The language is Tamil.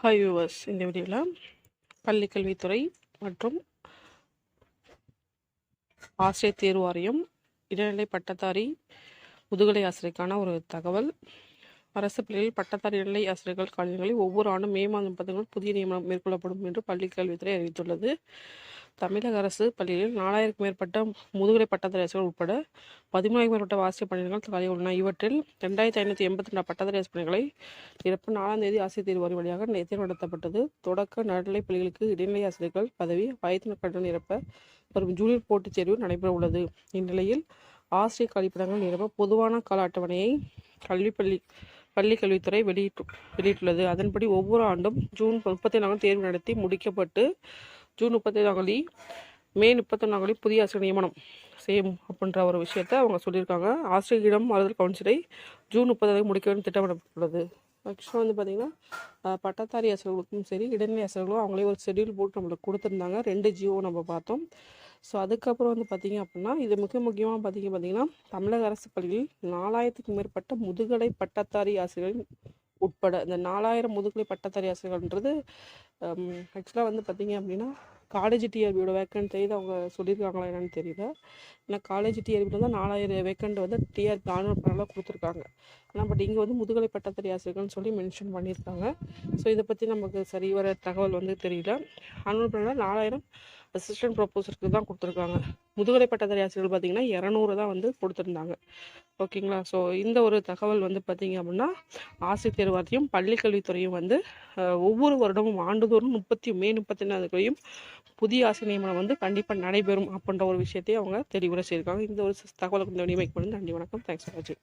ஹாய் வியூவர்ஸ் இந்த வீடியோவில் பள்ளிக்கல்வித்துறை மற்றும் ஆசிரியர் தேர்வு வாரியம் இடைநிலை பட்டதாரி முதுகலை ஆசிரியருக்கான ஒரு தகவல். அரசு பள்ளிகளில் பட்டதாரி இடைநிலை ஆசிரியர்கள் காலங்களில் ஒவ்வொரு ஆண்டும் மே மாதம் முப்பது புதிய நியமனம் மேற்கொள்ளப்படும் என்று பள்ளிக்கல்வித்துறை அறிவித்துள்ளது. தமிழக அரசு பள்ளியில் நாலாயிரக்கும் மேற்பட்ட முதுகலை பட்டதாரி உட்பட பதிமூணாயிரம் மேற்பட்ட ஆசிரியர் பணியிடங்கள் காலி உள்ளன. இவற்றில் ரெண்டாயிரத்தி ஐநூற்றி எண்பத்தி ரெண்டு பட்டதாரி பணிகளை நிரப்ப நாலாம் தேதி ஆசிரியர் தேர்வு வரி வழியாக தேர்வு நடத்தப்பட்டது தொடக்க நடுநிலை பள்ளிகளுக்கு இடைநிலை ஆசிரியர்கள் பதவி வயது கட்டணம் நிரப்ப வரும் ஜூனியர் போட்டித் தேர்வு நடைபெற உள்ளது. இந்நிலையில் ஆசிரியர் கழிப்பிடங்கள் நிரப்ப பொதுவான கால அட்டவணையை கல்வி பள்ளி பள்ளி கல்வித்துறை வெளியிட்டு வெளியிட்டுள்ளது. அதன்படி ஒவ்வொரு ஆண்டும் ஜூன் முப்பத்தி நான்கு தேர்வு நடத்தி முடிக்கப்பட்டு ஜூன் முப்பத்தேழாம் தேதி மே முப்பத்தொன்னாம் தேதி புதிய ஆசிரியர் நியமனம் செய்யும் அப்படின்ற ஒரு விஷயத்த அவங்க சொல்லியிருக்காங்க. ஆசிரியரிடம் மாறுதல் கவுன்சிலை ஜூன் முப்பதாவது முடிக்க வேண்டும் திட்டமிடப்பட்டுள்ளது ஆக்சுவலாக வந்து பார்த்திங்கன்னா பட்டத்தாரி ஆசிரியர்களுக்கும் சரி இடைநிலை ஆசிரியர்களும் அவங்களே ஒரு ஷெடியூல் போட்டு நம்மளுக்கு கொடுத்துருந்தாங்க. ரெண்டு ஜியோ நம்ம பார்த்தோம். ஸோ அதுக்கப்புறம் வந்து பார்த்திங்க அப்படின்னா இது மிக முக்கியமாக பார்த்திங்க பார்த்திங்கன்னா தமிழக அரசு பள்ளியில் நாலாயிரத்துக்கும் மேற்பட்ட முதுகலை பட்டத்தாரி ஆசிரியர்கள் உட்பட இந்த நாலாயிரம் முதுகலை பட்டதாரி ஆசிரியர்கள்ன்றது ஆக்சுவலாக வந்து பார்த்திங்க அப்படின்னா காலேஜ் டிஆர்பியோட வேக்கண்ட் செய்து அவங்க சொல்லியிருக்காங்களா என்னன்னு தெரியல. ஏன்னா காலேஜ் டிஆர்பியில் தான் நாலாயிரம் வேக்கண்ட் வந்து டிஆர்பி ஆனுவல் பண்ணலாம் கொடுத்துருக்காங்க. ஆனால் பட் இங்கே வந்து முதுகலை பட்டதாரி ஆசிரியர்கள்னு சொல்லி மென்ஷன் பண்ணியிருக்காங்க. ஸோ இதை பற்றி நமக்கு சரி வர தகவல் வந்து தெரியல. ஆனுவல் நாலாயிரம் அசிஸ்டன்ட் ப்ரொபோசருக்கு தான் கொடுத்துருக்காங்க. முதுகலை பட்டதாரி ஆசிரியர்கள் பார்த்திங்கன்னா இரநூறு தான் வந்து கொடுத்துருந்தாங்க. ஓகேங்களா ஸோ இந்த ஒரு தகவல் வந்து பார்த்திங்க அப்படின்னா ஆசிரியர் தேர்வார்த்தையும் பள்ளிக்கல்வித்துறையும் வந்து ஒவ்வொரு வருடமும் ஆண்டுதோறும் முப்பத்தி மே முப்பத்தி நாலுக்குள்ளேயும் புதிய ஆசிரியர் நியமனம் வந்து கண்டிப்பாக நடைபெறும் அப்படின்ற ஒரு விஷயத்தையும் அவங்க தெளிவுரை செய்திருக்காங்க. இந்த ஒரு தகவலுக்கு கொஞ்சம் மேக் பண்ணுங்க நன்றி வணக்கம். தேங்க்ஸ் ஃபார் வாட்சிங்